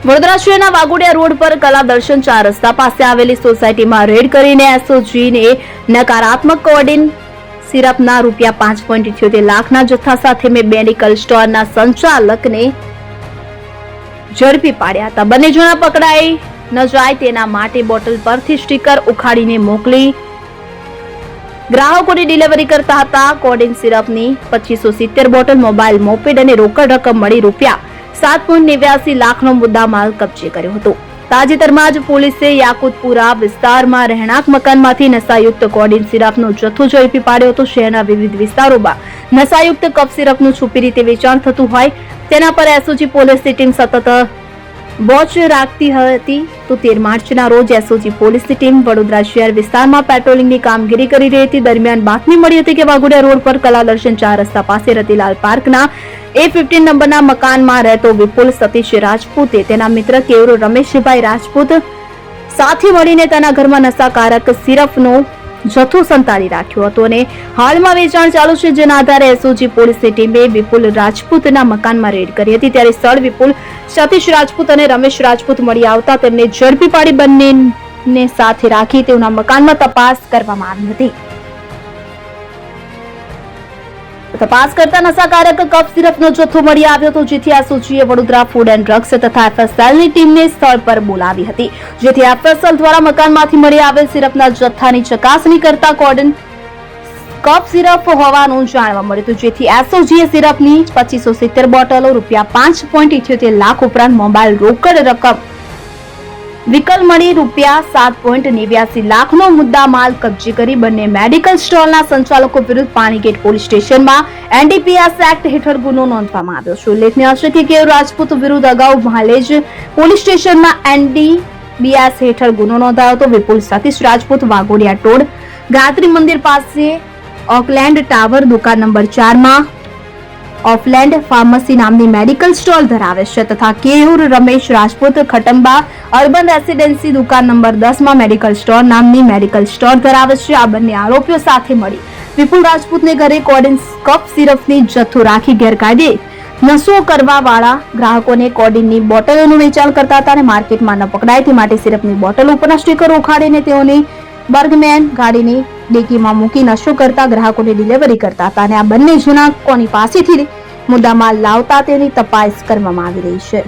વડોદરા શહેરના વાઘોડિયા રોડ પર કલા દર્શન ચાર રસ્તા પાસે આવેલી સોસાયટીમાં રેડ કરીને એસઓજીને નકારાત્મક કોડિન સિરપના રૂપિયા પાંચ પોઈન્ટ ઇઠ્યોતેર લાખના જથ્થા સાથે મેં મેડિકલ સ્ટોરના સંચાલકને ઝડપી પાડ્યા હતા. બંને જણા પકડાઈ ન જાય તેના માટે બોટલ પરથી સ્ટીકર ઉખાડીને મોકલી. ગ્રાહકોની ડિલિવરી કરતા હતા. કોડિન સિરપની પચીસો સિત્તેર બોટલ, મોબાઈલ મોપેડ અને રોકડ રકમ મળી રૂપિયા સાત પોઈન્ટ નેવ્યાસી લાખનો મુદ્દામાલ કબજે કર્યો હતો. તાજેતરમાં જ પોલીસે યાકુતપુરા વિસ્તારમાં રહેણાંક મકાનમાંથી નશાયુક્ત કોડિન સિરપનો જથ્થો ઝડપી પાડ્યો હતો. શહેરના વિવિધ વિસ્તારોમાં નશાયુક્ત કફ સિરપનું છુપી રીતે વેચાણ થતું હોય, તેના પર એસઓજી પોલીસની ટીમ સતત વોચ રાખતી હતી તો તેર માર્ચના રોજ એસઓજી પોલીસની ટીમ વડોદરા શહેર વિસ્તારમાં પેટ્રોલિંગની કામગીરી કરી રહી હતી. દરમિયાન બાતમી મળી હતી કે વાઘોડિયા રોડ પર કલા દર્શન ચાર રસ્તા પાસે રતિલાલ પાર્કના એ ફિફ્ટીન નંબરના મકાનમાં રહેતો વિપુલ સતીશ રાજપૂતે, તેના મિત્ર કેવરો રમેશભાઈ રાજપૂત સાથે મળીને તેના ઘરમાં નશાકારક સિરપનો જથ્થો સંતાડી રાખ્યો હતો અને હાલમાં વેચાણ ચાલુ છે, જેના આધારે એસઓજી પોલીસની ટીમે વિપુલ રાજપૂતના મકાનમાં રેડ કરી હતી. ત્યારે સ્થળ વિપુલ સતીશ રાજપૂત અને રમેશ રાજપૂત મળી આવતા તેમને ઝડપી પાડી બંનેને સાથે રાખી તેઓના મકાનમાં તપાસ કરવામાં આવી હતી. તપાસ કરતા નશાકારક કફ સિરપનો જથ્થો મળી આવ્યો હતો, જેથી એસઓજીએ વડોદરા ફૂડ એન્ડ ડ્રગ્સ તથા એફએસએલની ટીમને સ્થળ પર બોલાવી હતી. જેથી એફએસએલ દ્વારા મકાનમાંથી મળી આવેલ સિરપના જથ્થાની ચકાસણી કરતા કોર્ડન કફ સિરપ હોવાનું જાણવા મળ્યું હતું. જેથી એસઓજીએ સિરપની પચીસો સિત્તેર બોટલો, રૂપિયા પાંચ પોઈન્ટ ઇઠ્યોતેર લાખ ઉપરાંત મોબાઈલ રોકડ રકમ વિકલ મળી રૂપિયા સાત પોઈન્ટ નેવ્યાસી લાખનો મુદ્દા માલ કબજે કરી બંને મેડિકલ સ્ટોરના સંચાલકો વિરુદ્ધ પાણીગેટ પોલીસ સ્ટેશનમાં એનડીપીએસ એક્ટ હેઠળ ગુનો નોંધવામાં આવ્યો છે. ઉલ્લેખનીય છે કે કેવ રાજપૂત વિરુદ્ધ અગાઉ માલેજ પોલીસ સ્ટેશનમાં એનડીબીએસ હેઠળ ગુનો નોંધાયો હતો. વિપુલ સતીશ રાજપૂત વાઘોડિયા ટોડ ગાયત્રી મંદિર પાસે ઓકલેન્ડ ટાવર દુકાન નંબર ચારમાં ઓફલેન્ડ ફાર્મસી નામની મેડિકલ સ્ટોલ ધરાવે છે તથા કેયુર રમેશ રાજપૂત ખટંબા અર્બન રેસિડેન્સી દુકાન નંબર દસમાં મેડિકલ સ્ટોર નામની મેડિકલ સ્ટોર ધરાવે છે. આ બંને આરોપીઓ સાથે મળી. વિપુલ રાજપૂતને ઘરે કોડિન કપ સિરપની જથ્થો રાખી ગેરકાયદે નશો કરવા વાળા ગ્રાહકોને કોડિનની બોટલોનું વેચાણ કરતા હતા અને માર્કેટમાં ન પકડાય તે માટે સિરપની બોટલ ઉપરના સ્ટીકર ઉખાડીને તેઓની બર્ગમેન ગાડીની ડેકીમાં મૂકી નશો કરતા ગ્રાહકોને ડિલિવરી કરતા હતા અને આ બંને જૂના કોની પાસેથી મુદ્દામાં લાવતા તેની તપાસ કરવામાં આવી રહી છે.